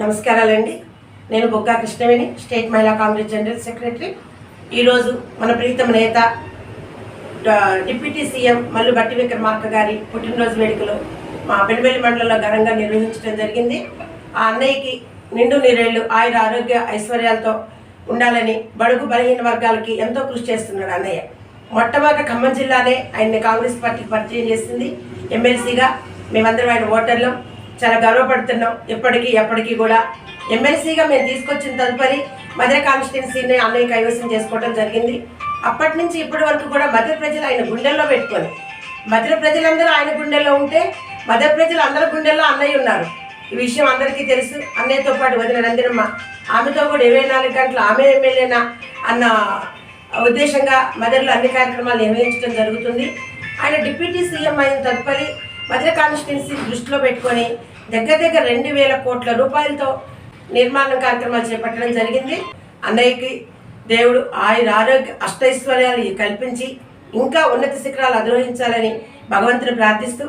నమస్కారాలండి. నేను బొగ్గా కృష్ణవేణి స్టేట్ మహిళా కాంగ్రెస్ జనరల్ సెక్రటరీ. ఈరోజు మన ప్రీతమ నేత డిప్యూటీ సీఎం మల్లు బట్టి విక్రమార్క గారి పుట్టినరోజు వేడుకలు మా పెనుబెల్లి మండలంలో ఘనంగా నిర్వహించడం జరిగింది. ఆ అన్నయ్యకి నిండు నీరేళ్ళు ఆయుర ఆరోగ్య ఐశ్వర్యాలతో ఉండాలని బడుగు బలహీన వర్గాలకి ఎంతో కృషి చేస్తున్నాడు అన్నయ్య. మొట్టమొదటి ఖమ్మం జిల్లానే ఆయన్ని కాంగ్రెస్ పార్టీకి పరిచయం చేసింది. ఎమ్మెల్సీగా మేమందరం ఆయన ఓటర్లం. చాలా గర్వపడుతున్నాం. ఎప్పటికీ ఎప్పటికీ కూడా. ఎమ్మెల్సీగా మేము తీసుకొచ్చిన తదుపరి మధుర కాన్స్టిట్యున్సీని అన్నయ్య కైవసం చేసుకోవడం జరిగింది. అప్పటి నుంచి ఇప్పటి వరకు కూడా మధ్య ప్రజలు ఆయన గుండెల్లో పెట్టుకొని మధుర ప్రజలందరూ ఆయన గుండెల్లో ఉంటే మధుర ప్రజలు అందరి గుండెల్లో అన్నయ్య ఉన్నారు. ఈ విషయం అందరికీ తెలుసు. అన్నయ్యతో పాటు వదిన రంజనమ్మ ఆమెతో కూడా ఇరవై నాలుగు గంటలు ఆమె ఎమ్మెల్యేనా అన్న ఉద్దేశంగా మదర్లో అన్ని కార్యక్రమాలు నిర్వహించడం జరుగుతుంది. ఆయన డిప్యూటీ సీఎం అయిన తదుపరి మధుర కాన్స్టిట్యున్సీ దృష్టిలో పెట్టుకొని దగ్గర దగ్గర రెండు వేల కోట్ల రూపాయలతో నిర్మాణ కార్యక్రమాలు చేపట్టడం జరిగింది. అన్నయ్యకి దేవుడు ఆయుర ఆరోగ్య అష్టైశ్వర్యాలు కల్పించి ఇంకా ఉన్నత శిఖరాలు అధిరోహించాలని భగవంతుని ప్రార్థిస్తూ